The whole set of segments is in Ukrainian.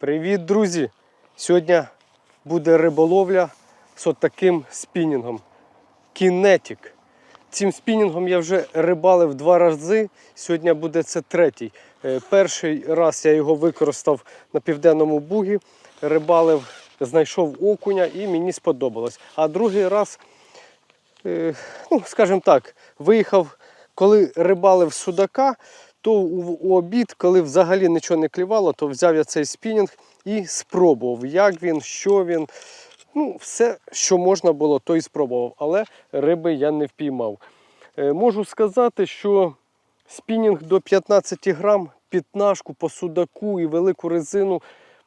Привіт, друзі! Сьогодні буде риболовля з отаким спінінгом. Кінетік. Цим спінінгом я вже рибалив два рази. Сьогодні буде це третій. Е, Перший раз я його використав на південному бугі, рибалив, знайшов окуня і мені сподобалось. А другий раз, е, ну, скажімо так, виїхав, коли рибалив судака, то у, обід, коли взагалі нічого не клівало, то взяв я цей спінінг і спробував, як він, що він. Ну, все, що можна було, то і спробував, але риби я не впіймав. Е, можу сказати, що спінінг до 15 грам, пітнашку по судаку і велику резину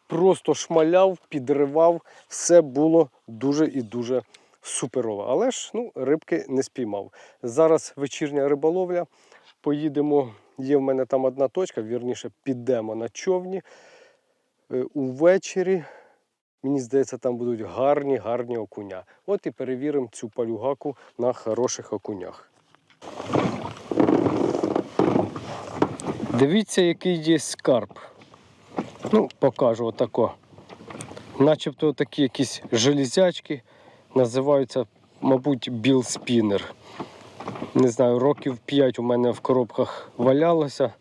просто шмаляв, підривав. Все було дуже і дуже суперово. Але ж ну, рибки не спіймав. Зараз вечірня риболовля. Поїдемо. Є в мене там одна точка, вірніше, підемо на човні. Е, Увечері Мені здається, там будуть гарні, гарні окуня. От і перевіримо цю палюгаку на хороших окунях. Дивіться, який є скарб. Ну, покажу отако. Начебто такі якісь железячки називаються, мабуть, білспінер. Не знаю, років 5 у мене в коробках валялося.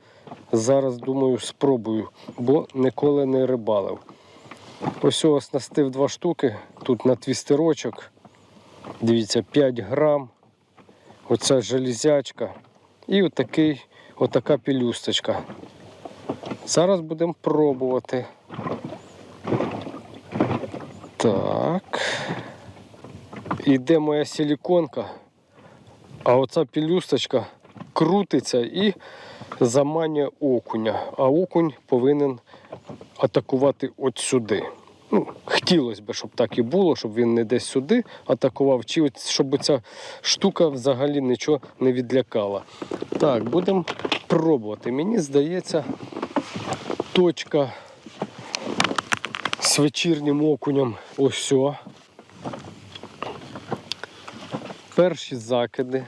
Зараз думаю, спробую, бо ніколи не рибалив. Ось оснастив два штуки. Тут на твістерочок. Дивіться, 5 грам. Оця железячка. І отакий, отака пелюсточка. Зараз будемо пробувати. Так. Іде моя силіконка. А оця пелюсточка крутиться і заманює окуня. А окунь повинен атакувати от сюди. Ну, хотілося б, щоб так і було, щоб він не десь сюди атакував, чи от, щоб ця штука взагалі нічого не відлякала. Так, будемо пробувати. Мені здається, точка з вечірнім окунем ось. о. Перші закиди.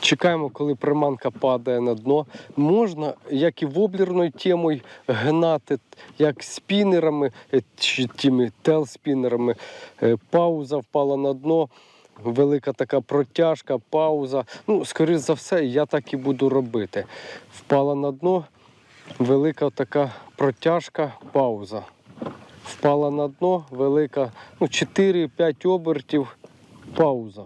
Чекаємо, коли приманка падає на дно. Можна, як і воблерною темою, гнати, як спінерами, е, чи тими телспінерами. Е, Пауза впала на дно, велика така протяжка, пауза. Ну, скоріш за все, я так і буду робити. Впала на дно, велика така протяжка, пауза. Впала на дно, велика, ну, 4-5 обертів, пауза.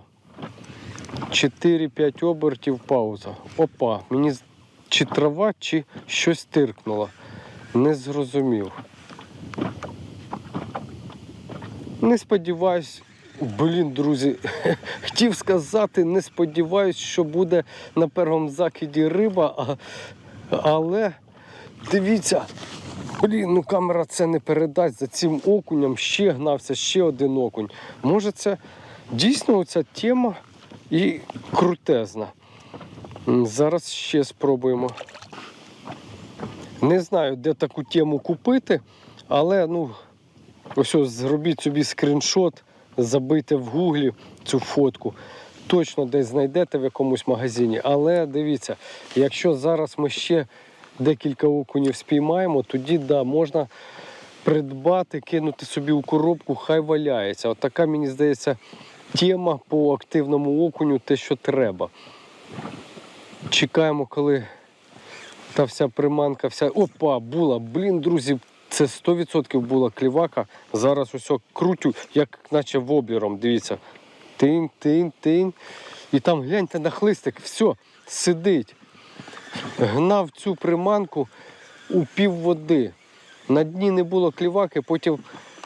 4-5 обертів пауза. Опа, мені чи трава, чи щось тиркнуло. Не зрозумів. Не сподіваюсь, блін, друзі, хотів сказати, не сподіваюсь, що буде на першому закиді риба, а, але дивіться, блін, ну камера це не передасть. За цим окунем ще гнався ще один окунь. Може, це дійсно оця тема і крутезна. Зараз ще спробуємо. Не знаю, де таку тему купити, але ну, ось ось зробіть собі скріншот, забийте в гуглі цю фотку. Точно десь знайдете в якомусь магазині. Але дивіться, якщо зараз ми ще декілька окунів спіймаємо, тоді да, можна придбати, кинути собі у коробку, хай валяється. От така, мені здається, тема по активному окуню, те, що треба. Чекаємо, коли та вся приманка, вся. Опа, була. Блін, друзі, це 100% була клівака. Зараз усе крутю, як наче воблером. Дивіться. Тинь, тинь, тинь. І там гляньте на хлистик, все, сидить. Гнав цю приманку у пів води. На дні не було кліваки, потім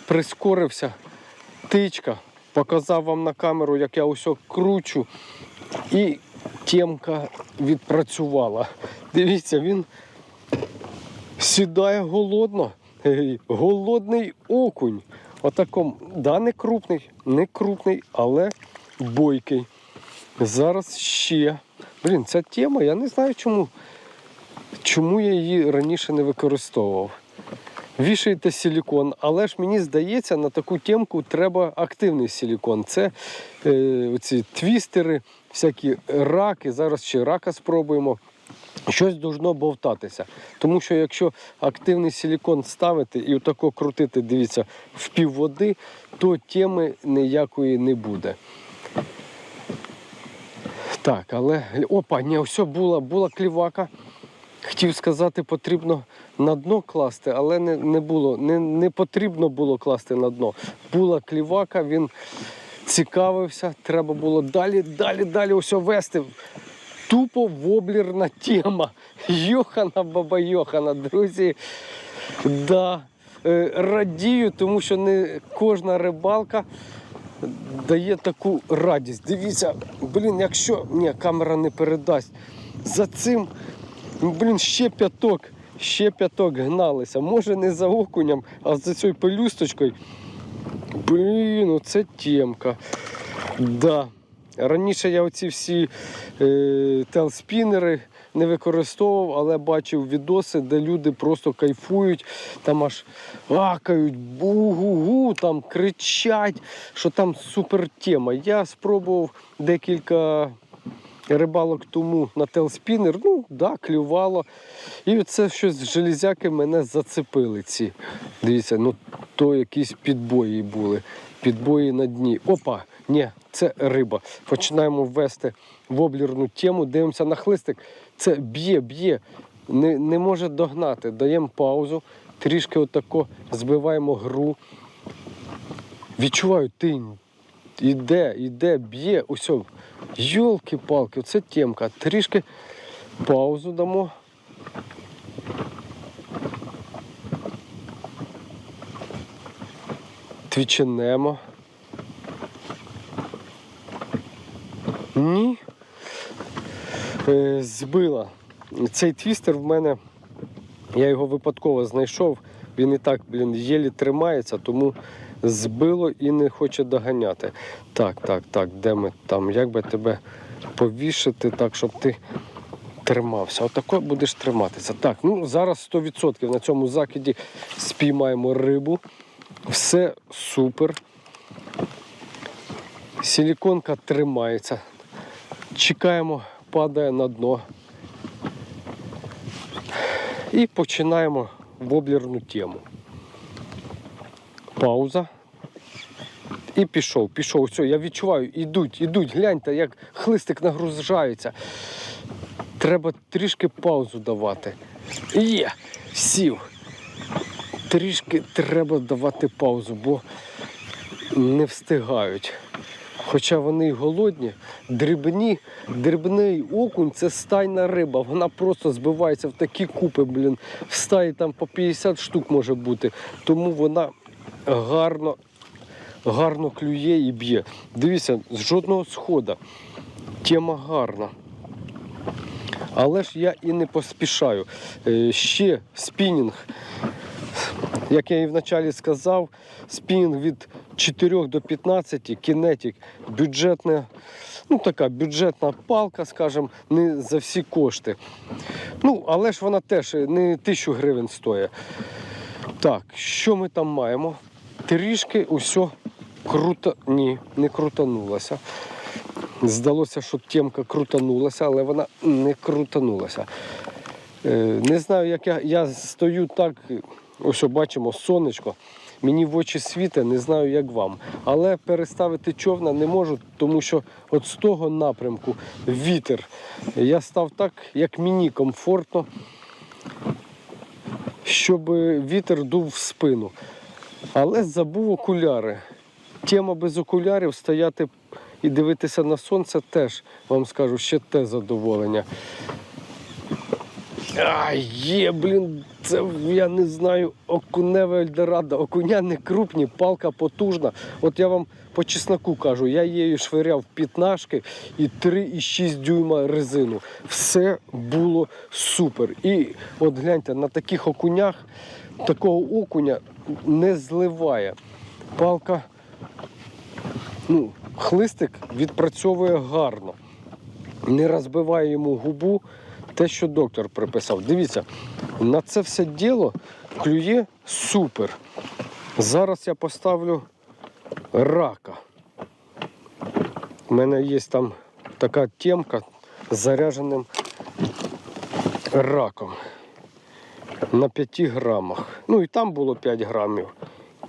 прискорився. Тичка. Показав вам на камеру, як я усе кручу. І темка відпрацювала. Дивіться, він сідає голодно. Голодний окунь. Отаком, да, не крупний, не крупний, але бойкий. Зараз ще. Блін, ця тема, я не знаю чому. Чому я її раніше не використовував. Вішаєте силікон, але ж мені здається, на таку темку треба активний силікон. Це е, оці твістери, всякі раки. Зараз ще рака спробуємо. Щось должно бовтатися. Тому що якщо активний силікон ставити і отако крутити, дивіться, в пів води, то теми ніякої не буде. Так, але. Опа, ні, все, була, була клівака. Хотів сказати, потрібно на дно класти, але не, не було, не, не потрібно було класти на дно. Була клівака, він цікавився, треба було далі, далі, далі ось вести. Тупо воблерна тема. Йохана баба Йохана, друзі. Да. е, Радію, тому що не кожна рибалка дає таку радість. Дивіться, блін, якщо ні, камера не передасть. За цим, блін, ще п'яток, ще п'яток гналися. Може не за окунем, а за цією пелюсточкою. Блін, оце темка. Да. Раніше я оці всі е, телспінери не використовував, але бачив відоси, де люди просто кайфують, там аж акають, бу-гу-гу, там кричать, що там супер тема. Я спробував декілька рибалок тому на телспінер, ну да, клювало. І це щось железяки мене зацепили ці. Дивіться, ну то якісь підбої були. Підбої на дні. Опа! Ні, це риба. Починаємо ввести воблерну тему, дивимося на хлистик. Це б'є, б'є, не, не може догнати. Даємо паузу, трішки отако збиваємо гру. Відчуваю, тинь. Іде, іде, б'є. Усьо. Йолки-палки, це темка. Трішки паузу дамо. Твіченемо. Ні. Е, збила. Цей твістер в мене, я його випадково знайшов. Він і так, блін, єлі тримається, тому збило і не хоче доганяти. Так, так, так, де ми там? Як би тебе повішати так, щоб ти тримався? Отако будеш триматися. Так, ну зараз 100% на цьому закиді спіймаємо рибу. Все супер. Силіконка тримається. Чекаємо, падає на дно. І починаємо воблерну тему. Пауза. І пішов, пішов. Все, я відчуваю, ідуть, ідуть. Гляньте, як хлистик нагружається. Треба трішки паузу давати. Є, сів. Трішки треба давати паузу, бо не встигають. Хоча вони голодні, дрібні, дрібний окунь це стайна риба. Вона просто збивається в такі купи, блін. В стаї там по 50 штук може бути. Тому вона гарно, гарно клює і б'є. Дивіться, з жодного схода. Тема гарна. Але ж я і не поспішаю. Е, Ще спінінг як я і вначалі сказав, спінінг від 4 до 15, кінетик, бюджетна, ну така бюджетна палка, скажімо, не за всі кошти. Ну, але ж вона теж не тисячу гривень стоїть. Так, що ми там маємо? Трішки усе круто. Ні, не крутанулося. Здалося, що темка крутанулася, але вона не крутанулася. Е, Не знаю, як я, я стою так, ось бачимо сонечко. Мені в очі світе, не знаю, як вам. Але переставити човна не можу, тому що от з того напрямку вітер. Я став так, як мені комфортно, щоб вітер дув в спину. Але забув окуляри. Тема без окулярів стояти і дивитися на сонце теж, вам скажу, ще те задоволення. А, є, блін, це я не знаю, окуневе Ельдорадо. Окуня не крупні, палка потужна. От я вам по чесноку кажу, я її швиряв п'ятнашки і 3,6 дюйма резину. Все було супер. І от гляньте, на таких окунях такого окуня не зливає. Палка, ну, хлистик відпрацьовує гарно не розбиває йому губу, те, що доктор приписав. Дивіться, на це все діло клює супер. Зараз я поставлю рака. У мене є там така темка з зарядженим раком на 5 грамах. Ну і там було 5 грамів,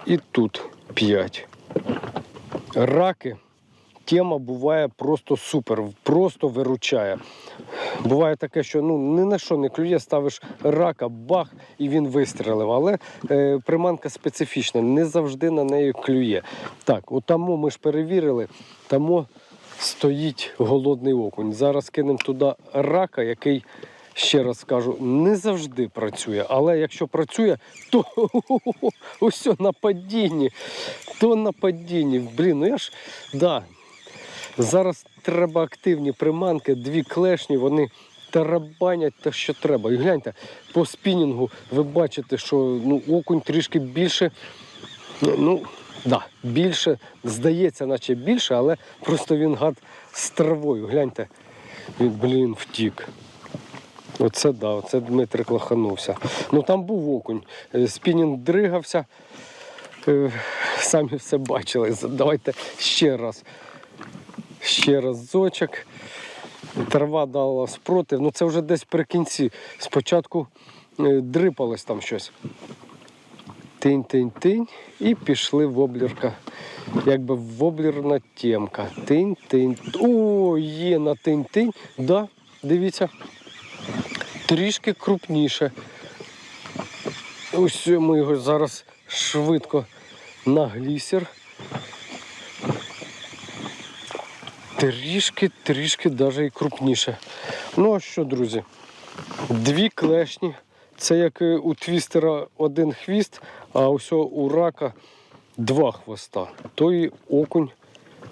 і тут 5. Раки. Тема буває просто супер, просто виручає. Буває таке, що ну ні на що не клює, ставиш рака, бах, і він вистрелив. Але е, приманка специфічна, не завжди на неї клює. Так, от тому ми ж перевірили, тому стоїть голодний окунь. Зараз кинемо туди рака, який, ще раз скажу, не завжди працює. Але якщо працює, то ось на падінні. То на падінні. Блін, ну я ж да, Зараз треба активні приманки, дві клешні, вони тарабанять те, що треба. І гляньте, по спінінгу ви бачите, що ну, окунь трішки більше. Ну, да, більше, здається, наче більше, але просто він гад з травою. Гляньте, він, блін, втік. Оце да, оце Дмитрик лоханувся. Ну там був окунь. Е, Спінінг дригався. Е, Самі все бачили. Давайте ще раз ще разочок. Трава дала спротив. Ну це вже десь при кінці. Спочатку е, дрипалось там щось. Тинь-тинь-тинь. І пішли воблерка. Якби воблерна темка. Тинь-тинь. О, є на тинь-тинь. Да, дивіться. Трішки крупніше. Ось ми його зараз швидко на глісер. Трішки, трішки навіть і крупніше. Ну а що, друзі? Дві клешні. Це як у твістера один хвіст, а ось у рака два хвоста. То і окунь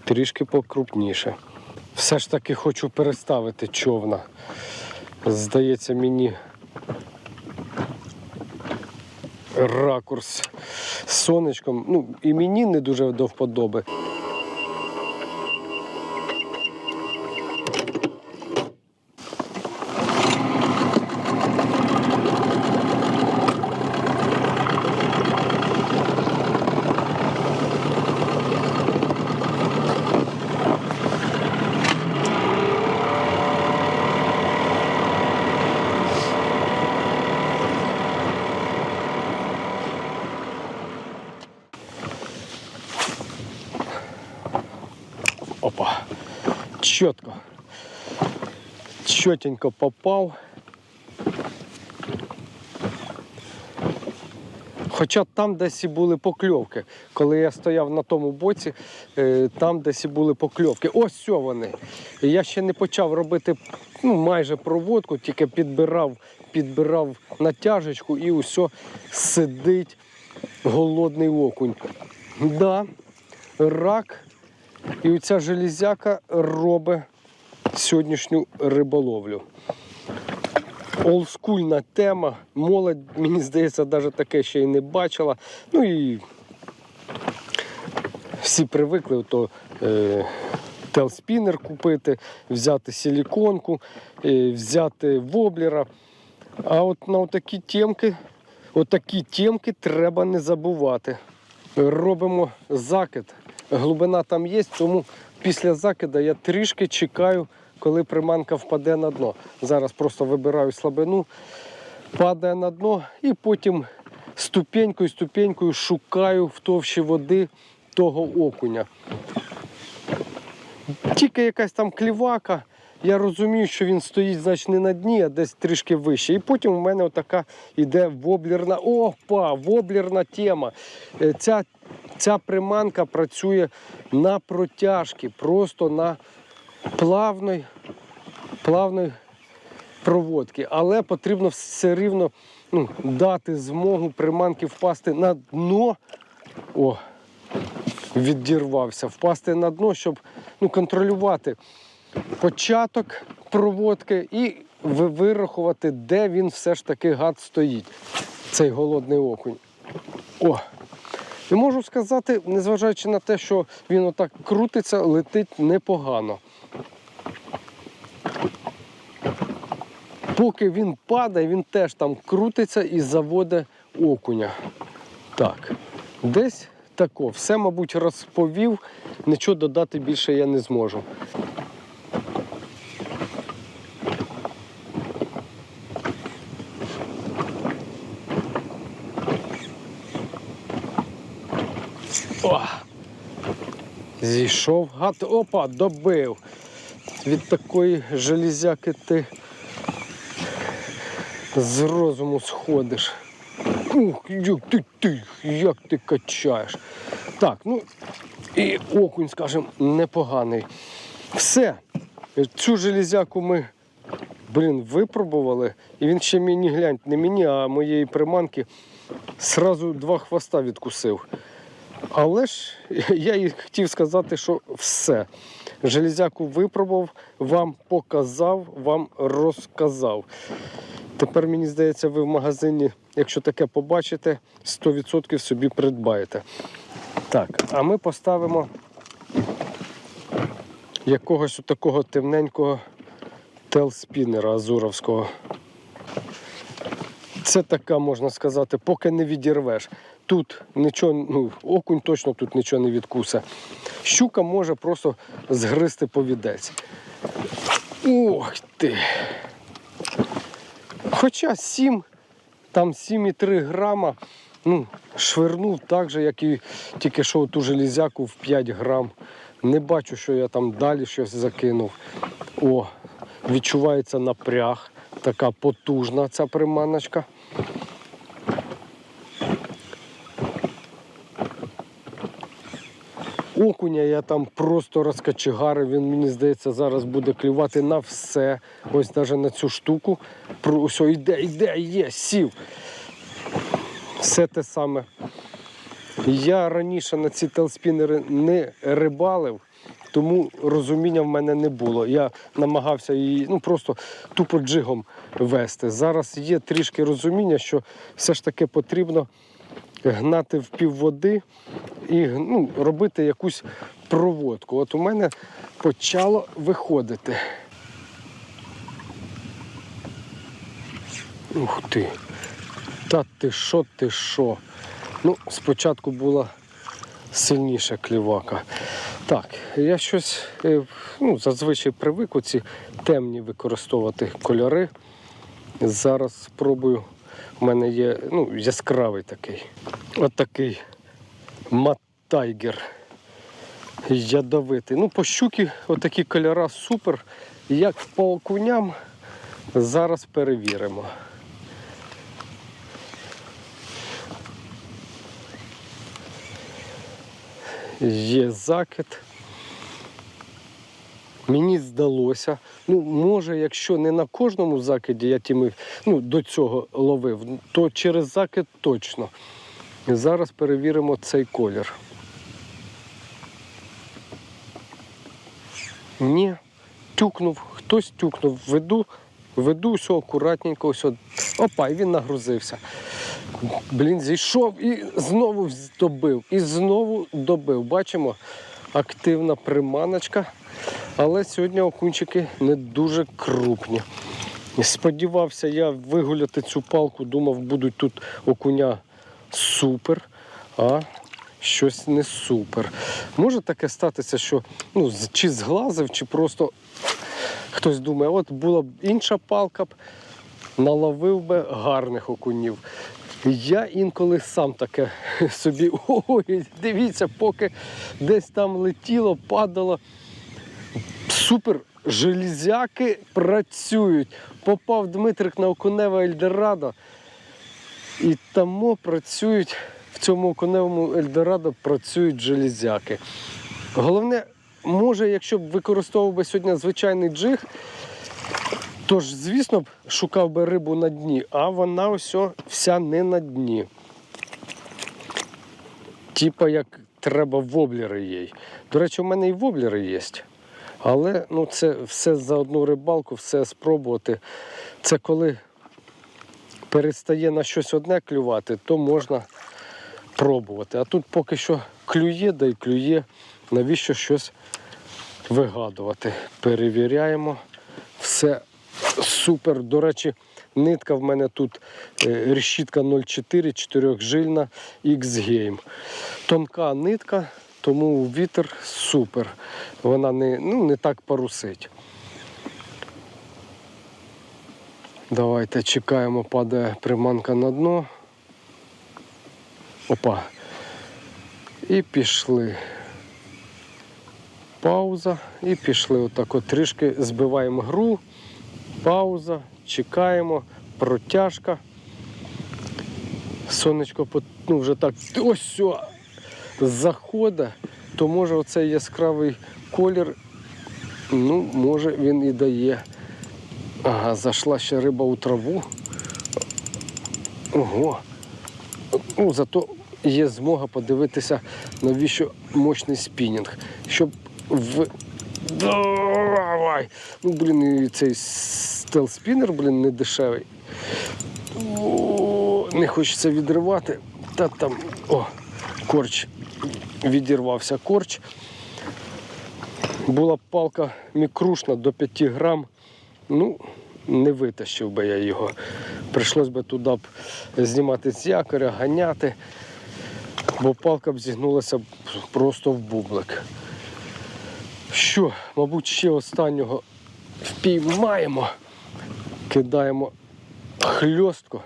трішки покрупніше. Все ж таки хочу переставити човна. Здається, мені ракурс з сонечком. Ну, і мені не дуже до вподоби. Чітко. Чотенько попав. Хоча там десь і були покльовки. Коли я стояв на тому боці, е, там десь і були покльовки. Ось все вони. Я ще не почав робити ну, майже проводку, тільки підбирав, підбирав натяжечку і усе сидить голодний окунь. Да, рак і оця железяка робить сьогоднішню риболовлю. Олдскульна тема. Молодь, мені здається, навіть таке ще й не бачила. Ну і всі привикли то, е, телспінер купити, взяти силіконку, е, взяти воблера. А от на отакі темки, отакі темки треба не забувати. Робимо закид. Глибина там є, тому після закида я трішки чекаю, коли приманка впаде на дно. Зараз просто вибираю слабину, падає на дно і потім ступенькою ступенькою шукаю в товщі води того окуня. Тільки якась там клівака, я розумію, що він стоїть значить, не на дні, а десь трішки вище. І потім у мене отака йде воблерна. Опа! Воблерна тема. Е, Ця, ця приманка працює на протяжки, просто на плавної, плавної проводки. Але потрібно все рівно ну, дати змогу приманки впасти на дно. О, відірвався, впасти на дно, щоб ну, контролювати початок проводки і вирахувати, де він все ж таки гад стоїть, цей голодний окунь. О! І можу сказати, незважаючи на те, що він отак крутиться, летить непогано. Поки він падає, він теж там крутиться і заводить окуня. Так, десь тако. Все, мабуть, розповів. Нічого додати більше я не зможу. Зійшов гад. Опа, добив. Від такої железяки ти з розуму сходиш. Ух, як ти, ти, як ти качаєш. Так, ну і окунь, скажімо, непоганий. Все. Цю железяку ми, блін, випробували. І він ще мені глянь, не мені, а моєї приманки сразу два хвоста відкусив. Але ж я їй хотів сказати, що все. Железяку випробував, вам показав, вам розказав. Тепер мені здається, ви в магазині, якщо таке побачите, 100% собі придбаєте. Так, а ми поставимо якогось такого темненького телспінера азуровського. Це така, можна сказати, поки не відірвеш. Тут нічого, ну, окунь точно тут нічого не відкусе. Щука може просто згризти повідець. Ох ти! Хоча 7, там 7,3 грама, ну, швирнув так же, як і тільки що ту железяку в 5 грам. Не бачу, що я там далі щось закинув. О, відчувається напряг. Така потужна ця приманочка. Окуня я там просто розкачегарив, він мені здається, зараз буде клювати на все. Ось навіть на цю штуку. Ось йде, йде, є, сів. Все те саме. Я раніше на ці телспінери не рибалив, тому розуміння в мене не було. Я намагався її ну, просто тупо джигом вести. Зараз є трішки розуміння, що все ж таки потрібно гнати в пів води і ну, робити якусь проводку. От у мене почало виходити. Ух ти. Та ти що, ти що? Ну, спочатку була сильніша клівака. Так, я щось е, ну, зазвичай привик оці темні використовувати кольори. Зараз спробую. У мене є ну, яскравий такий. От такий матайгер. Ядовитий. Ну, по щуки отакі кольора супер. Як по окуням, зараз перевіримо. Є закид. Мені здалося, ну може, якщо не на кожному закиді я тими, ну, до цього ловив, то через закид точно. Зараз перевіримо цей колір. Ні, тюкнув, хтось тюкнув, веду, веду все акуратненько, все. Опа, і він нагрузився. Блін, зійшов і знову добив. І знову добив. Бачимо, активна приманочка. Але сьогодні окунчики не дуже крупні. Сподівався я вигуляти цю палку, думав, будуть тут окуня супер, а щось не супер. Може таке статися, що ну, чи зглазив, чи просто хтось думає, от була б інша палка б, наловив би гарних окунів. Я інколи сам таке собі, ой, дивіться, поки десь там летіло, падало. Супер, железяки працюють. Попав Дмитрик на окуневе Ельдорадо. І тому працюють, в цьому окуневому Ельдорадо працюють железяки. Головне, може, якщо б використовував би сьогодні звичайний джиг, то ж, звісно б, шукав би рибу на дні, а вона ось вся не на дні. Типа як треба воблери їй. До речі, у мене і воблери є. Але ну, це все за одну рибалку, все спробувати. Це коли перестає на щось одне клювати, то можна пробувати. А тут поки що клює, да й клює, навіщо щось вигадувати. Перевіряємо. Все супер. До речі, нитка в мене тут е, решітка 0,4, 4 X-Game. Тонка нитка, тому вітер супер. Вона не, ну, не так парусить. Давайте чекаємо, падає приманка на дно. Опа. І пішли. Пауза. І пішли. Отак от трішки збиваємо гру. Пауза. Чекаємо. Протяжка. Сонечко ну, вже так ось заходить, то може оцей яскравий колір, ну, може він і дає. Ага, зайшла ще риба у траву. Ого. Ну, зато є змога подивитися, навіщо мощний спінінг. Щоб в. Давай! Ну, блін, і цей стелспінер, блін, не дешевий. О, не хочеться відривати. Та там. О, корч. Відірвався корч. Була палка мікрушна до 5 грам. Ну, не витащив би я його. Прийшлось би туди б знімати з якоря, ганяти, бо палка б зігнулася просто в бублик. Що, мабуть, ще останнього впіймаємо, кидаємо хльостку.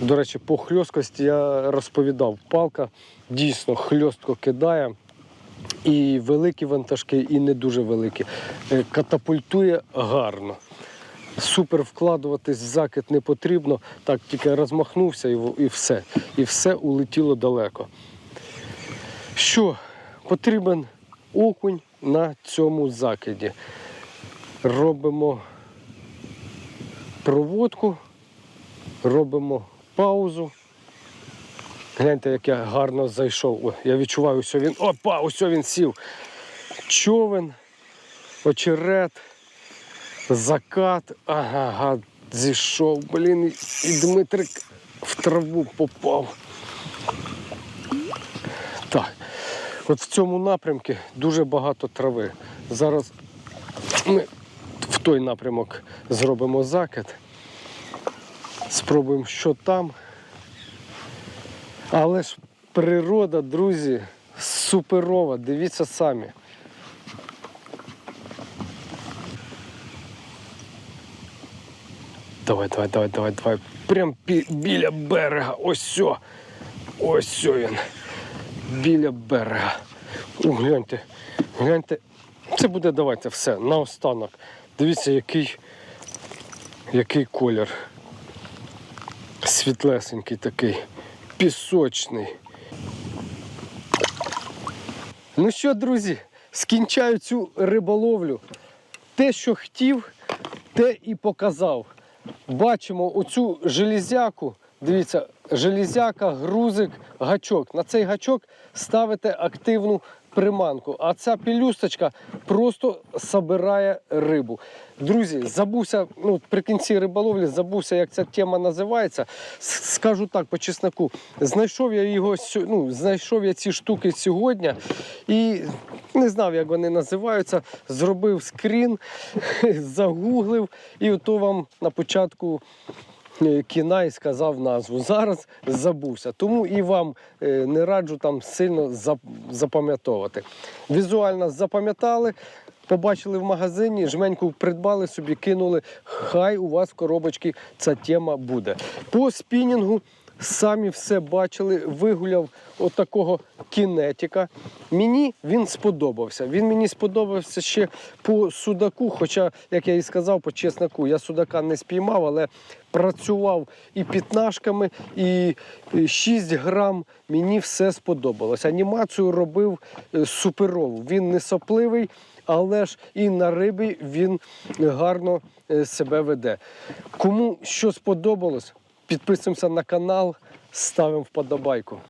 До речі, по хльосткості я розповідав, палка дійсно хльостко кидає. І великі вантажки, і не дуже великі. Е, Катапультує гарно. Супер вкладуватись в закид не потрібно. Так, тільки розмахнувся і, і все. І все улетіло далеко. Що? Потрібен окунь на цьому закиді. Робимо проводку, робимо паузу. Гляньте, як я гарно зайшов. О, я відчуваю, ось він. Опа, ось він сів. Човен, очерет, закат. Ага, зійшов. Блін, і Дмитрик в траву попав. Так. От в цьому напрямку дуже багато трави. Зараз ми в той напрямок зробимо закид. Спробуємо, що там. Але ж природа, друзі, суперова. Дивіться самі. Давай, давай, давай, давай, давай. Прям бі- біля берега. Ось сьо. Ось сьо він. Біля берега. О, гляньте, гляньте. Це буде, давайте, все, наостанок. Дивіться, який, який колір. Світлесенький такий, пісочний. Ну що, друзі, скінчаю цю риболовлю. Те, що хотів, те і показав. Бачимо оцю железяку. Дивіться, железяка, грузик, гачок. На цей гачок ставите активну приманку, а ця пелюсточка просто собирає рибу. Друзі, забувся, ну, при кінці риболовлі забувся, як ця тема називається. Скажу так, по чесноку, знайшов я його ну, знайшов я ці штуки сьогодні і не знав, як вони називаються. Зробив скрін, загуглив, і ото вам на початку кіна і сказав назву. Зараз забувся. Тому і вам е, не раджу там сильно зап- запам'ятовувати. Візуально запам'ятали. Побачили в магазині, жменьку придбали собі, кинули. Хай у вас в коробочці ця тема буде. По спінінгу самі все бачили, вигуляв отакого кінетика. Мені він сподобався. Він мені сподобався ще по судаку, хоча, як я і сказав, по чесноку, я судака не спіймав, але працював і пітнашками, і 6 грам. Мені все сподобалось. Анімацію робив е, суперову. Він не сопливий, але ж і на рибі він гарно е, себе веде. Кому що сподобалось, підписуємося на канал, ставимо вподобайку.